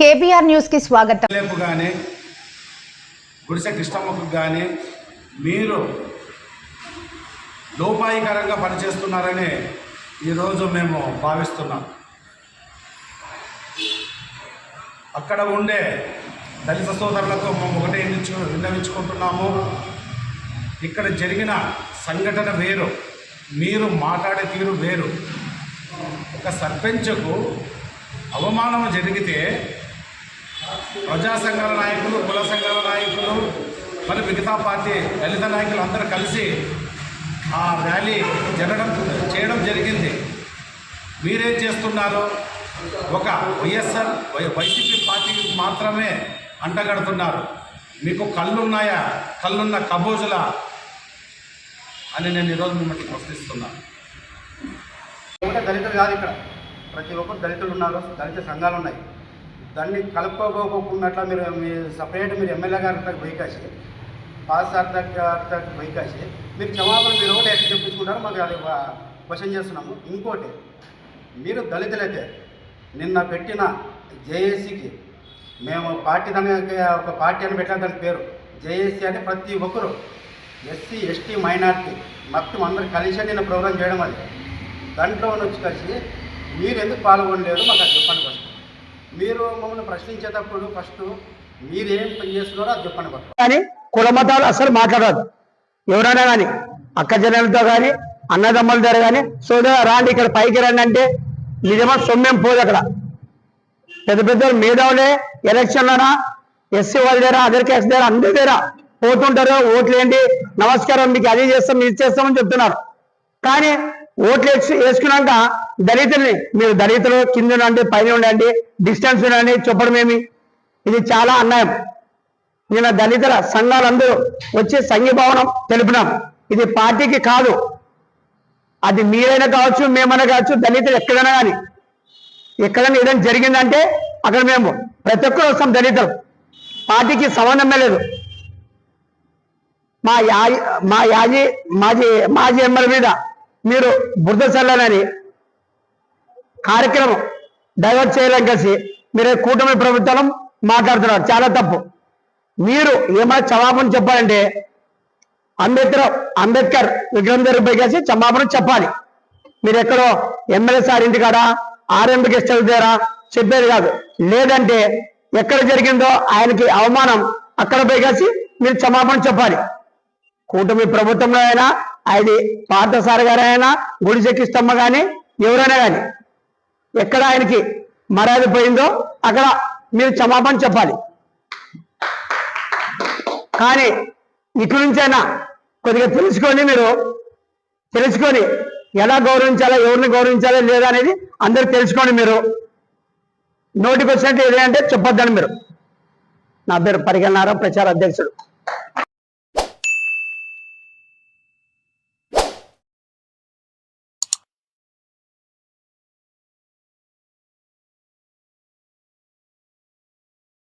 KBR న్యూస్కి స్వాగతం. కానీ గుడిసె కృష్ణమ్మకు కానీ మీరు లోపాయికరంగా పనిచేస్తున్నారని ఈరోజు మేము భావిస్తున్నాం. అక్కడ ఉండే దళిత సోదరులకు మేము ఒకటే విన్నవించు విన్నవించుకుంటున్నాము. ఇక్కడ జరిగిన సంఘటన వేరు మీరు మాట్లాడే తీరు వేరు. ఒక సర్పంచ్కు అవమానం జరిగితే ప్రజా సంఘాల నాయకులు కుల సంఘాల నాయకులు మరి మిగతా పార్టీ దళిత నాయకులు అందరూ కలిసి ఆ ర్యాలీ జరగడం చేయడం జరిగింది. మీరేం చేస్తున్నారు? ఒక వైఎస్ఆర్ వై- వైసీపీ పార్టీకి మాత్రమే అంటగడుతున్నారు. మీకు కళ్ళున్నాయా? కళ్ళున్న కబోజుల? అని నేను ఈరోజు మిమ్మల్ని ప్రశ్నిస్తున్నాను ఒకటే దళితులు కాదు ఇక్కడ. ప్రతి ఒక్కరు దళితులు ఉన్నారు దళిత సంఘాలు ఉన్నాయి. దాన్ని కలుపుకోకుండా మీరు మీ సపరేట్ మీరు ఎమ్మెల్యే గారి కాసి పాస్ గారి వైకాసి మీరు క్షమాపణ మీరు ఒకటి ఎట్లా చెప్పించుకుంటారో మాకు అది క్వశ్చన్ చేస్తున్నాము. ఇంకోటి మీరు దళితులైతే నిన్న పెట్టిన జేఏసీకి మేము పార్టీ దానికి ఒక పార్టీ అని పెట్టిన దాని పేరు. జేఏసీ అంటే ప్రతి ఒక్కరు ఎస్సీ ఎస్టీ మైనార్టీ మొత్తం అందరు కలిసి నేను ప్రోగ్రాం చేయడం అది. దాంట్లో వచ్చి కలిసి మీరు ఎందుకు పాల్గొనలేదు మాకు అది చెప్పండి ఫస్ట్. మీరు మమ్మల్ని ప్రశ్నించేటప్పుడు ఫస్ట్ మీరేం పని చేస్తున్నారో అది చెప్పండి కానీ కుల మతాలు అసలు మాట్లాడదు. ఎవరైనా కానీ అక్క జనాలతో కానీ అన్నదమ్ముల దగ్గర కానీ సోదర రాండి ఇక్కడ పైకి రండి అంటే నిజమా సొమ్మేం పోదు అక్కడ. పెద్ద పెద్ద మేధావులే ఎలక్షన్లనా ఎస్సీ వాళ్ళ దగ్గర అదర్ క్యాస్ట్ దగ్గర అందరి దగ్గర పోతుంటారు. ఓట్లు నమస్కారం మీకు అది చేస్తాం ఇది చేస్తామని చెప్తున్నారు. కానీ ఓట్లు వేసుకున్నాక దళితుల్ని మీరు దళితులు కింద ఉండండి పైన ఉండండి డిస్టెన్స్ ఉండండి చెప్పడం ఏమి? ఇది చాలా అన్యాయం. నిన్న దళితుల సంఘాలందరూ వచ్చి సంఘీభావనం తెలిపినాం. ఇది పార్టీకి కాదు. అది మీరైనా కావచ్చు మేమైనా కావచ్చు దళితులు ఎక్కడైనా కానీ. ఎక్కడైనా ఏదైనా జరిగిందంటే అక్కడ మేము ప్రతి ఒక్కరు వస్తాం దళితులు. పార్టీకి సంబంధమే లేదు. మా యాజీ మా యాజీ మాజీ మాజీ ఎమ్మెల్యే మీద మీరు బురద చల్లాలని కార్యక్రమం డైవర్ట్ చేయలేం కలిసి మీరు కూటమి ప్రభుత్వం మాట్లాడుతున్నారు. చాలా తప్పు. మీరు ఏమైనా క్షమాపణ చెప్పాలంటే అంబేద్కర్ అంబేద్కర్ విగ్రహం దగ్గర కలిసి క్షమాపణ చెప్పాలి. మీరు ఎక్కడో ఎమ్మెల్యే సార్ ఇంటికాడ ఆర్ఎంపీ గెస్ట్ హౌస్ దగ్గర చెప్పేది కాదు. లేదంటే ఎక్కడ జరిగిందో ఆయనకి అవమానం అక్కడ పోయి కలిసి మీరు క్షమాపణ చెప్పాలి. కూటమి ప్రభుత్వంలో అయినా అది పార్థసారి గారైనా గుడి చెక్కిస్తమ్మ కానీ ఎవరైనా కానీ ఎక్కడ ఆయనకి మర్యాద పోయిందో అక్కడ మీరు క్షమాపణ చెప్పాలి. కానీ ఇక్కడి నుంచైనా కొద్దిగా తెలుసుకొని మీరు తెలుసుకొని ఎలా గౌరవించాలో ఎవరిని గౌరవించాలో లేదా అనేది అందరు తెలుసుకోండి మీరు నోటికి వచ్చినట్టు ఏదంటే చెప్పొద్దని మీరు. నా పేరు పరిగణారావు ప్రచార అధ్యక్షుడు.